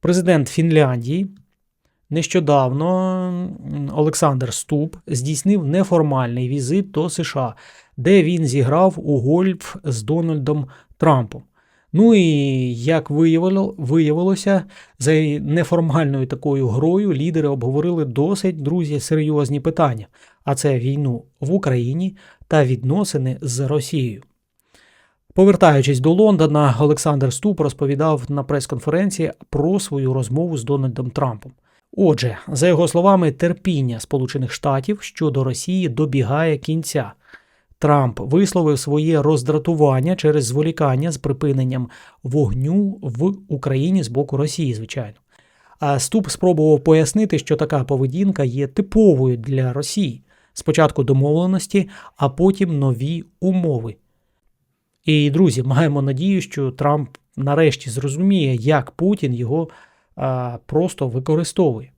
Президент Фінляндії нещодавно Олександр Ступ здійснив неформальний візит до США, де він зіграв у гольф з Дональдом Трампом. Ну і як виявило, виявилося, за неформальною такою грою лідери обговорили досить, друзі, серйозні питання, а це війну в Україні та відносини з Росією. Повертаючись до Лондона, Олександр Ступ розповідав на прес-конференції про свою розмову з Дональдом Трампом. Отже, за його словами, терпіння Сполучених Штатів щодо Росії добігає кінця. Трамп висловив своє роздратування через зволікання з припиненням вогню в Україні з боку Росії, звичайно. А Ступ спробував пояснити, що така поведінка є типовою для Росії. Спочатку домовленості, а потім нові умови. І, друзі, маємо надію, що Трамп нарешті зрозуміє, як Путін його а, просто використовує.